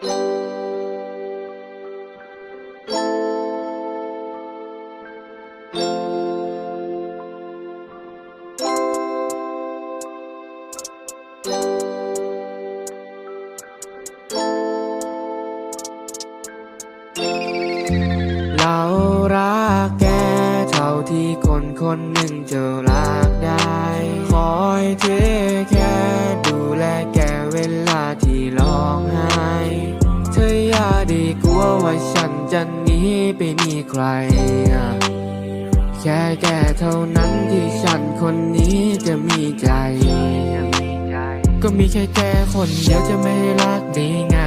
เรารักแกเท่าที่คนคนหนึ่งจะรักได้ คอยเทแค่ดูแลแกเวลา ว่าฉันจะหนีไปมีใคร แค่แกเท่านั้นที่ฉันคนนี้จะมีใจ ก็มีแค่แกคนเดียวจะไม่รักได้ไง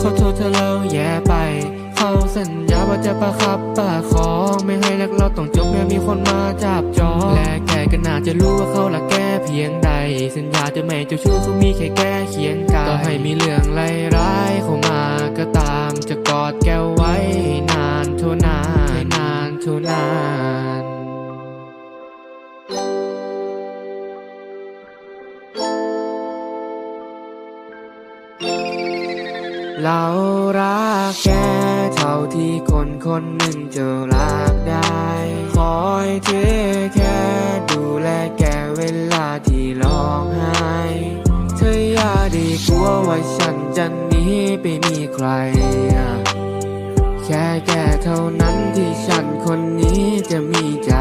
ขอโทษเธอเราแย่ไป เขาสัญญาว่าจะประคับประคองไม่ให้รักเราต้องจบแม้มีคนมาจับจองและแกก็น่าจะรู้ว่าเขารักแกเพียงใด สัญญาจะไม่เจ้าชู้เขามีแค่แกเคียงกายต่อให้มีเรื่องไร้ร้ายเข้ามา เรารักแกเท่าที่คนคนหนึ่งจะรักได้ คอยเทแค่ดูแลแกเวลาที่ร้องไห้ เธออย่าได้กลัวว่าฉันจะหนีไปมีใคร แค่แกเท่านั้นที่ฉันคนนี้จะมีใจ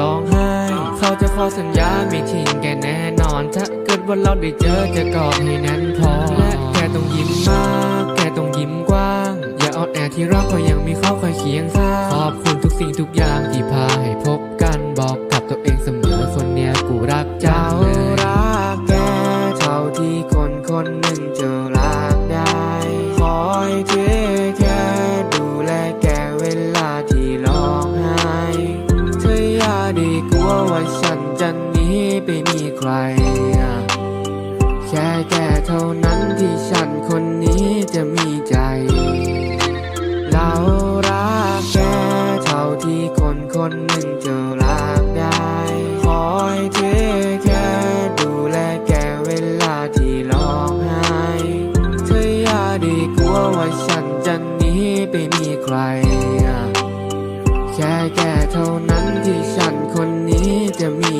ร้องไห้ เขาจะขอสัญญาไม่ทิ้งแกแน่นอน ถ้าเกิดว่าเราได้เจอจะกอดให้แน่นพอ และแกต้องยิ้มมาก แกต้องยิ้มกว้าง อย่าอ่อนแอที่รักเพราะยังมีเขาคอยเคียงข้างขอบคุณทุกสิ่งทุกอย่างที่พาให้พบกันบอกกับตัวเองเสมอคนเนี้ยกูรักจังเลยรักแกเท่าที่คนคนหนึ่งจะรัก มีใคร แค่แกเท่านั้นที่ฉันคนนี้จะมีใจ เรารักแกเท่าที่คนคนหนึ่งจะรักได้คอยเทแค่ดูแลแกเวลาที่ร้องไห้เธออย่าได้กลัวว่าฉันจะหนีไปมีใคร แค่แกเท่านั้นที่ฉันคนนี้จะมี